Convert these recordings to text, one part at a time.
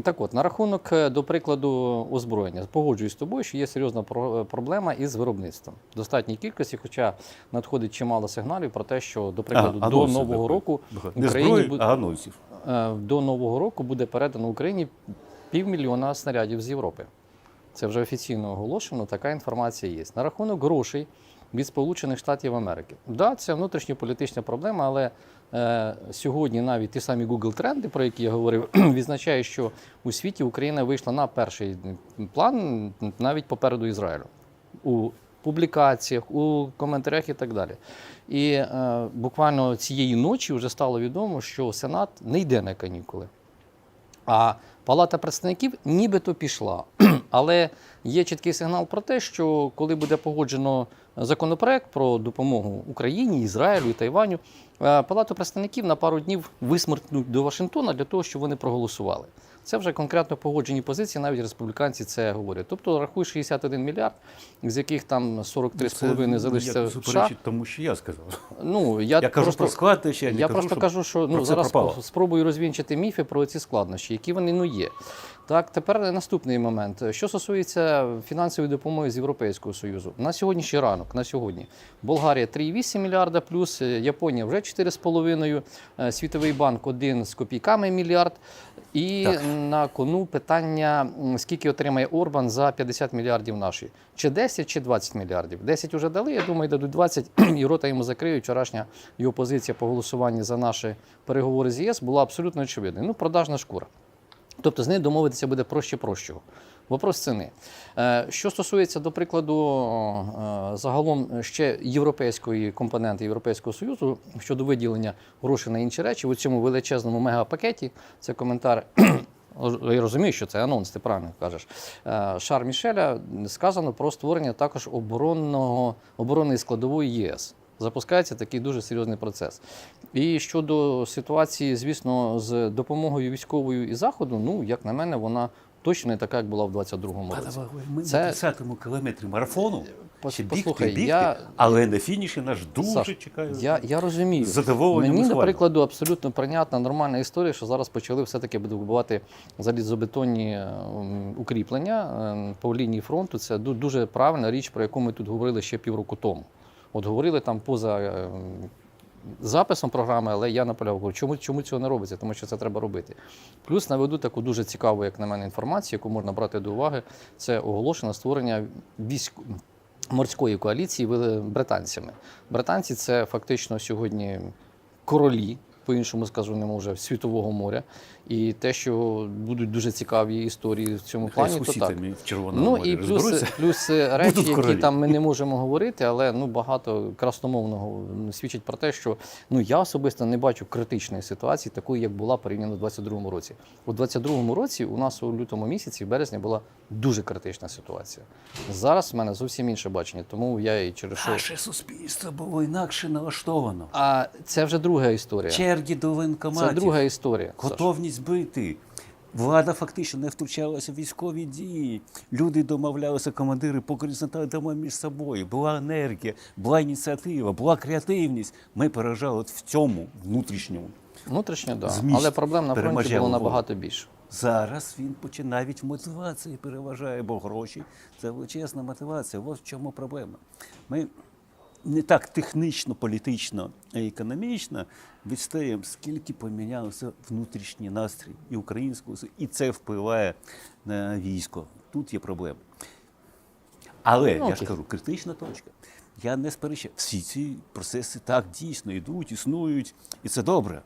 Так от, на рахунок, е, до прикладу, озброєння, погоджуюсь з тобою, що є серйозна проблема із виробництвом. Достатній кількості, хоча надходить чимало сигналів про те, що, до прикладу, А, до Нового року Не Україні зброї, буде- а анонсів. Е, до Нового року буде передано Україні півмільйона снарядів з Європи. Це вже офіційно оголошено, така інформація є. На рахунок грошей від Сполучених Штатів Америки. Да, це внутрішньополітична проблема, але е, сьогодні навіть ті самі Google тренди, про які я говорив, відзначають, що у світі Україна вийшла на перший план навіть попереду Ізраїлю. У публікаціях, у коментарях і так далі. І е, буквально цієї ночі вже стало відомо, що Сенат не йде на канікули. А Палата представників нібито пішла. Але є чіткий сигнал про те, що коли буде погоджено законопроект про допомогу Україні, Ізраїлю і Тайваню, е, Палату представників на пару днів висмертнуть до Вашингтона для того, щоб вони проголосували. Це вже конкретно погоджені позиції, навіть республіканці це говорять. Тобто рахуй 61 мільярд, з яких там 43,5 залишиться в США. суперечить тому, що я сказав. Ну, я, Я кажу просто, про складнощі, я не я кажу, просто що кажу, що ну, зараз пропало. спробую розвінчити міфи про ці складнощі, які вони ну є. Так, тепер наступний момент. Що стосується фінансової допомоги з Європейського Союзу, на сьогоднішній ранок, на сьогодні, Болгарія 3,8 мільярда, плюс Японія вже 4,5, е, Світовий банк 1 з копійками мільярд. І Так. на кону питання, скільки отримає Орбан за 50 мільярдів наші. Чи 10, чи 20 мільярдів. 10 вже дали, я думаю, дадуть 20, і рота йому закриють. Вчорашня його позиція по голосуванні за наші переговори з ЄС була абсолютно очевидною. Ну, продажна шкура. Тобто з нею домовитися буде проще прощого. Вопрос ціни. Е, Що стосується, до прикладу, е, загалом ще європейської компоненти Європейського Союзу щодо виділення грошей на інші речі, у цьому величезному мегапакеті, це коментар. Я розумію, що це анонс, ти правильно кажеш. Е, Шар Мішеля сказано про створення також оборонного, оборонної складової ЄС. Запускається такий дуже серйозний процес. І щодо ситуації, звісно, з допомогою військовою і заходу, ну як на мене, вона точно не така, як була в 22-му році. Ми Це- на 30-му кілометрі марафону. Пос- Ще бігти, послухай, бігти, я- але на фініші нас дуже Саш, чекає. Я, я розумію. Мені, прикладу, абсолютно прийнятна нормальна історія, що зараз почали все-таки будувати залізобетонні ем, укріплення ем, по лінії фронту. Це дуже правильна річ, про яку ми тут говорили ще півроку тому. От говорили там поза ем, записом програми, але я наполягав, чому, чому цього не робиться? Тому що це треба робити. Плюс наведу таку дуже цікаву, як на мене, інформацію, яку можна брати до уваги. Це оголошено створення військ морської коаліції британцями. Британці це фактично сьогодні королі. По-іншому скажу, не може світового моря. І те, що будуть дуже цікаві історії в цьому Нехай плані, то так. в Червоному Ну морі і плюс, плюс речі, які королі. там ми не можемо говорити, але ну багато красномовного свідчить про те, що ну я особисто не бачу критичної ситуації, такої, як була порівняно в 22-му році. У 22-му році у нас у лютому місяці, в березні, була дуже критична ситуація. Зараз в мене зовсім інше бачення, тому я і через що. Наше суспільство було інакше налаштовано. А це вже друга історія. Черги до воєнкоматів. Це друга історія. Саш. Готовність бити. Влада фактично не втручалася в військові дії. Люди домовлялися, командири поки дома між собою. Була енергія, була ініціатива, була креативність. Ми пережали от в цьому внутрішньому. Внутрішньо, да. Зміст але проблем на фронті було набагато більше. Зараз він поче- навіть в мотивації переважає, бо гроші це величезна мотивація. Ось в чому проблема. Ми не так технічно, політично і економічно відстаємо, скільки помінявся внутрішній настрій і українського, і це впливає на військо. Тут є проблема. Але Ну, я ж кажу, критична точка. Я не сперечаю. Всі ці процеси так дійсно йдуть, існують, і це добре.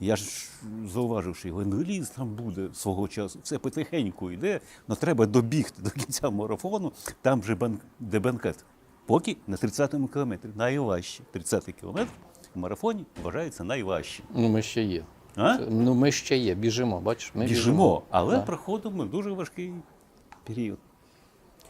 Я ж зауважив, що евангеліст там буде свого часу. Все потихеньку йде, але треба добігти до кінця марафону, там вже бан... де банкет. Поки на 30-му кілометрі найважче. 30-й кілометр в марафоні вважається найважчим. Ну, ми ще є. А? Ну, ми ще є, біжимо, бачиш, ми біжимо. Біжимо, але Да. проходимо дуже важкий період.